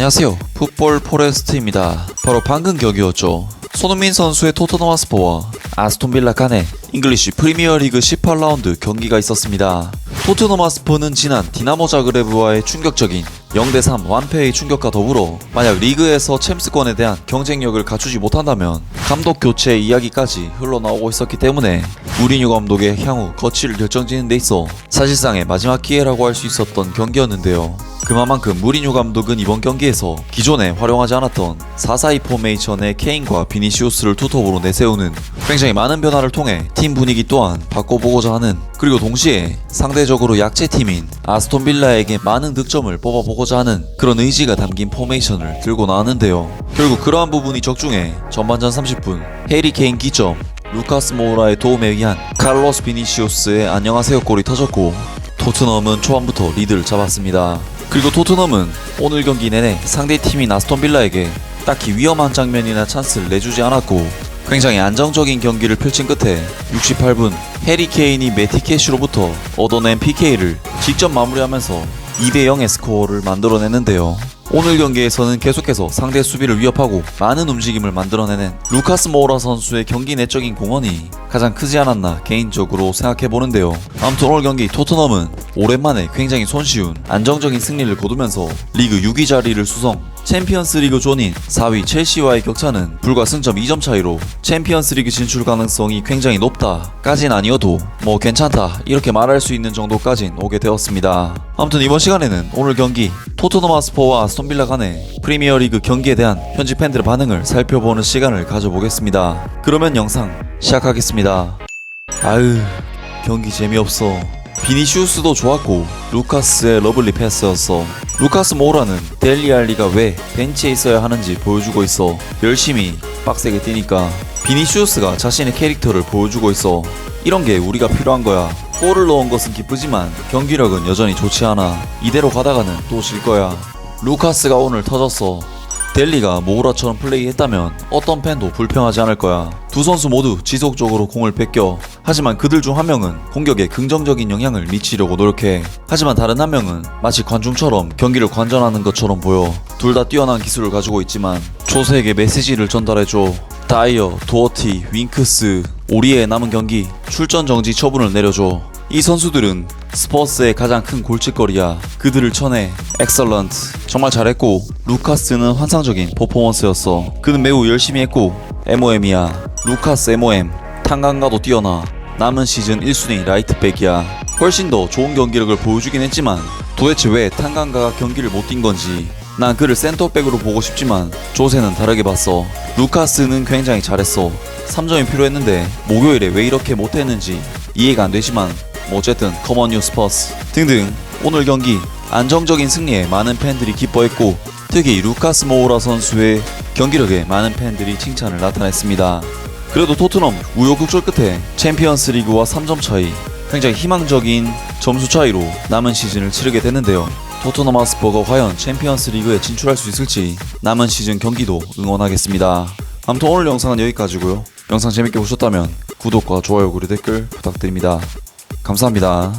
안녕하세요. 풋볼 포레스트입니다. 바로 방금 격이었죠. 손흥민 선수의 토트넘 하스퍼와 아스톤 빌라 간의 잉글리시 프리미어리그 18라운드 경기가 있었습니다. 토트넘 하스퍼는 지난 디나모 자그레브와의 충격적인 0대3 완패의 충격과 더불어 만약 리그에서 챔스권에 대한 경쟁력을 갖추지 못한다면 감독 교체 이야기까지 흘러나오고 있었기 때문에 무리뉴 감독의 향후 거취를 결정짓는 데 있어 사실상의 마지막 기회라고 할 수 있었던 경기였는데요. 그만큼 무리뉴 감독은 이번 경기에서 기존에 활용하지 않았던 4-4-2 포메이션의 케인과 비니시우스를 투톱으로 내세우는 굉장히 많은 변화를 통해 팀 분위기 또한 바꿔보고자 하는 그리고 동시에 상대적으로 약체 팀인 아스톤 빌라에게 많은 득점을 뽑아보고자 하는 그런 의지가 담긴 포메이션을 들고 나왔는데요. 결국 그러한 부분이 적중해 전반전 30분 해리 케인 기점 루카스 모우라의 도움에 의한 칼로스 비니시우스의 안녕하세요 골이 터졌고 토트넘은 초반부터 리드를 잡았습니다. 그리고 토트넘은 오늘 경기 내내 상대팀인 아스톤 빌라에게 딱히 위험한 장면이나 찬스를 내주지 않았고 굉장히 안정적인 경기를 펼친 끝에 68분 해리 케인이 메티캐시로부터 얻어낸 PK를 직접 마무리하면서 2대 0의 스코어를 만들어내는데요. 오늘 경기에서는 계속해서 상대 수비를 위협하고 많은 움직임을 만들어내는 루카스 모우라 선수의 경기 내적인 공헌이 가장 크지 않았나 개인적으로 생각해 보는데요. 아무튼 오늘 경기 토트넘은 오랜만에 굉장히 손쉬운 안정적인 승리를 거두면서 리그 6위 자리를 수성 챔피언스 리그 존인 4위 첼시와의 격차는 불과 승점 2점 차이로 챔피언스 리그 진출 가능성이 굉장히 높다까진 아니어도 뭐 괜찮다 이렇게 말할 수 있는 정도까진 오게 되었습니다. 아무튼 이번 시간에는 오늘 경기 토트넘 하스퍼와 아스톤빌라 간의 프리미어리그 경기에 대한 현지 팬들의 반응을 살펴보는 시간을 가져보겠습니다. 그러면 영상 시작하겠습니다. 아유 경기 재미없어. 비니시우스도 좋았고 루카스의 러블리 패스였어. 루카스 모우라는 델리알리가 왜 벤치에 있어야 하는지 보여주고 있어. 열심히 빡세게 뛰니까 비니시우스가 자신의 캐릭터를 보여주고 있어. 이런 게 우리가 필요한 거야. 골을 넣은 것은 기쁘지만 경기력은 여전히 좋지 않아. 이대로 가다가는 또 질 거야. 루카스가 오늘 터졌어. 델리가 모우라처럼 플레이했다면 어떤 팬도 불평하지 않을 거야. 두 선수 모두 지속적으로 공을 뺏겨. 하지만 그들 중 한 명은 공격에 긍정적인 영향을 미치려고 노력해. 하지만 다른 한 명은 마치 관중처럼 경기를 관전하는 것처럼 보여. 둘 다 뛰어난 기술을 가지고 있지만 조세에게 메시지를 전달해줘. 다이어, 도어티, 윙크스, 오리의 남은 경기 출전 정지 처분을 내려줘. 이 선수들은 스퍼스의 가장 큰 골칫거리야. 그들을 쳐내. 엑설런트. 정말 잘했고 루카스는 환상적인 퍼포먼스였어. 그는 매우 열심히 했고 MOM이야. 루카스 MOM. 탄강가도 뛰어나. 남은 시즌 1순위 라이트백이야. 훨씬 더 좋은 경기력을 보여주긴 했지만 도대체 왜 탄강가가 경기를 못 뛴 건지 난 그를 센터백으로 보고 싶지만 조세는 다르게 봤어. 루카스는 굉장히 잘했어. 3점이 필요했는데 목요일에 왜 이렇게 못했는지 이해가 안 되지만 뭐 어쨌든 커먼 뉴 스퍼스 등등 오늘 경기 안정적인 승리에 많은 팬들이 기뻐했고 특히 루카스 모우라 선수의 경기력에 많은 팬들이 칭찬을 나타냈습니다. 그래도 토트넘 우여곡절 끝에 챔피언스 리그와 3점 차이 굉장히 희망적인 점수 차이로 남은 시즌을 치르게 됐는데요. 토트넘 하스퍼가 과연 챔피언스 리그에 진출할 수 있을지 남은 시즌 경기도 응원하겠습니다. 아무튼 오늘 영상은 여기까지고요. 영상 재밌게 보셨다면 구독과 좋아요 그리고 댓글 부탁드립니다. 감사합니다.